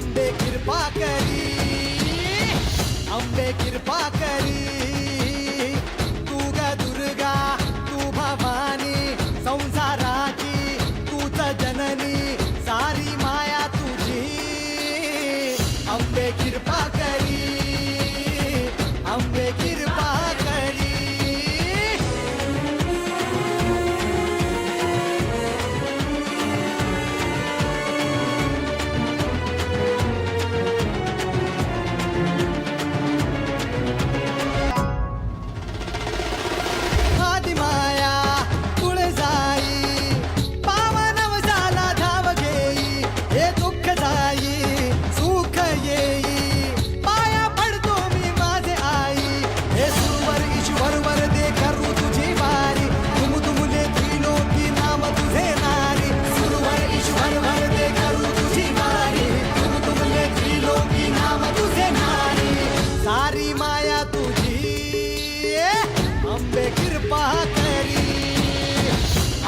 अंबे कृपा करी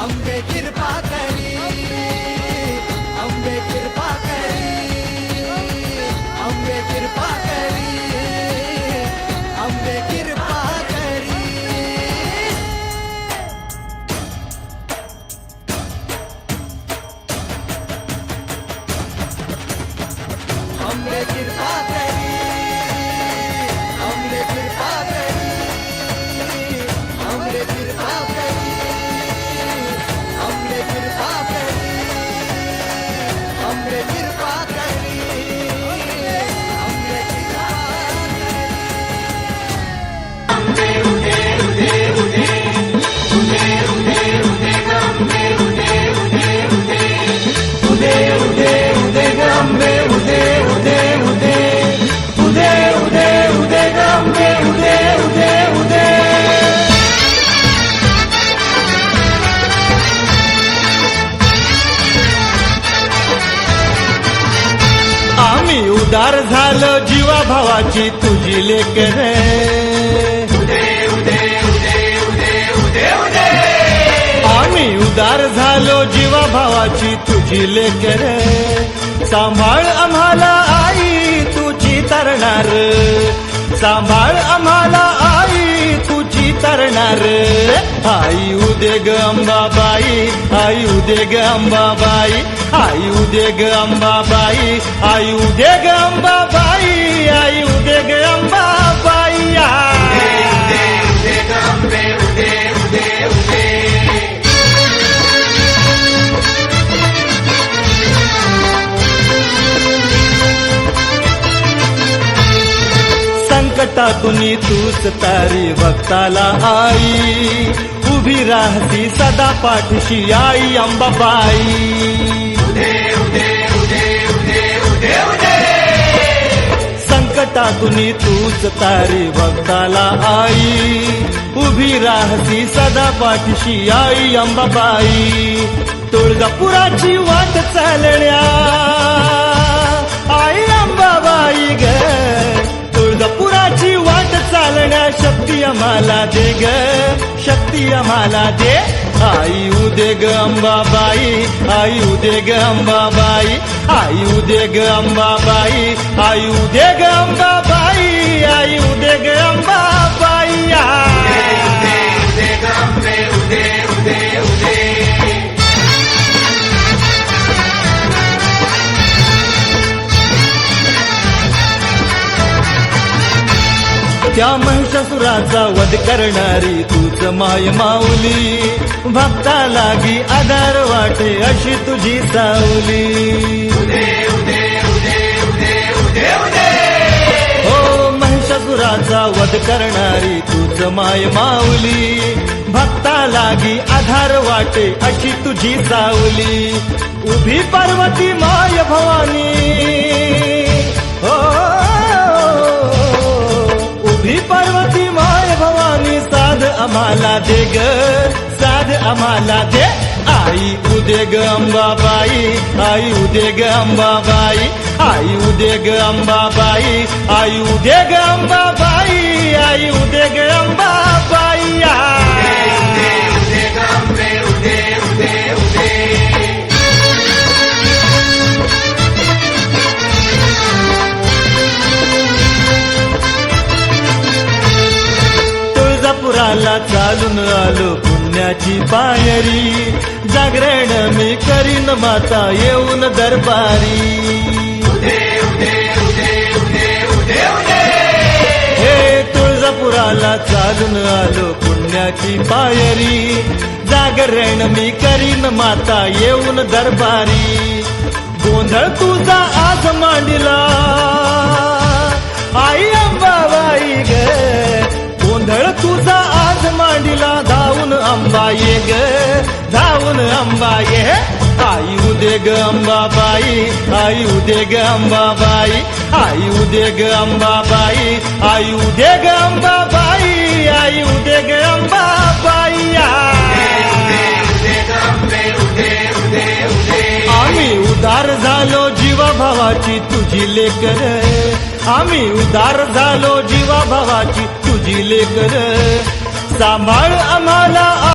अंबे कृपा करी अंबे कृपा करी अंबे कृपा करी अंबे कृपा करी. अंबे कृपा करी अंबे कृपा करी अंबे कृपा करी. आम्ही झालं जीवा भावाची तुझी लेकर आम्ही उदार झालो जीवा भावाची तुझी लेकर सांभाळ आम्हाला आई तुझी तरणार. सांभाळ आम्हाला आई तुझी तरणार. आई उदे ग अंबाबाई आई उदे ग अंबाबाई आई उदे ग अंबाबाई आई उदे ग अंबाबाई आई उदे ग अंबाबाई संकटातून तूच तारी भक्ताला आई. उभी राहती सदा पाठीशी आई अंबाबाई. संकटातून तूच तारी भक्ताला आई. उभी राहती सदा पाठीशी आई अंबाबाई. तुळजापुराची वाट चालण्या. आई अंबाबाई ग. वाट चालण्या शक्ती आम्हाला दे ग शक्ती आम्हाला दे आई उदे ग अंबाबाई आई उदे ग अंबाबाई आई उदे ग अंबाबाई आई उदे ग अंबाबाई आई उदे ग अंबाबाई आ. त्या महिषासुराचा वध करणारी तूच माय माऊली. भक्ता लागी आधार वाटे अशी तुझी सावली. हो महिषासुराचा वध करणारी तूच माय माऊली. भक्ता लागी आधार वाटे अशी तुझी सावली. उभी पार्वती माय भवानी. आम्हाला दे ग साध आम्हाला दे. आई उदे ग अंबाबाई. आई उदे ग अंबाबाई. आई उदे ग अंबाबाई. आई उदे ग अंबाबाई. आई उदे ग अंबाबाई. चालून पुण्याची पायरी. जागरण मी करीन माता येऊन दरबारी. हे तुळजापुराला चालून आलो पुण्याची पायरी. जागरण मी करीन माता येऊन दरबारी. गोंधळ तुझा आज मांडला. आई अंबाबाई ग गोंधळ तुझा धावून अंबा ये ग धावून अंबा ये. आई उदे ग अंबाबाई आई उदे ग अंबाबाई आई उदे ग अंबाबाई आई उदे ग अंबाबाई आई उदे ग अंबाबाई आम्ही उदार झालो जीवा भावाची तुझी लेकर. आम्ही उदार झालो जीवा भावाची तुझी लेकर. सांभाळ आम्हाला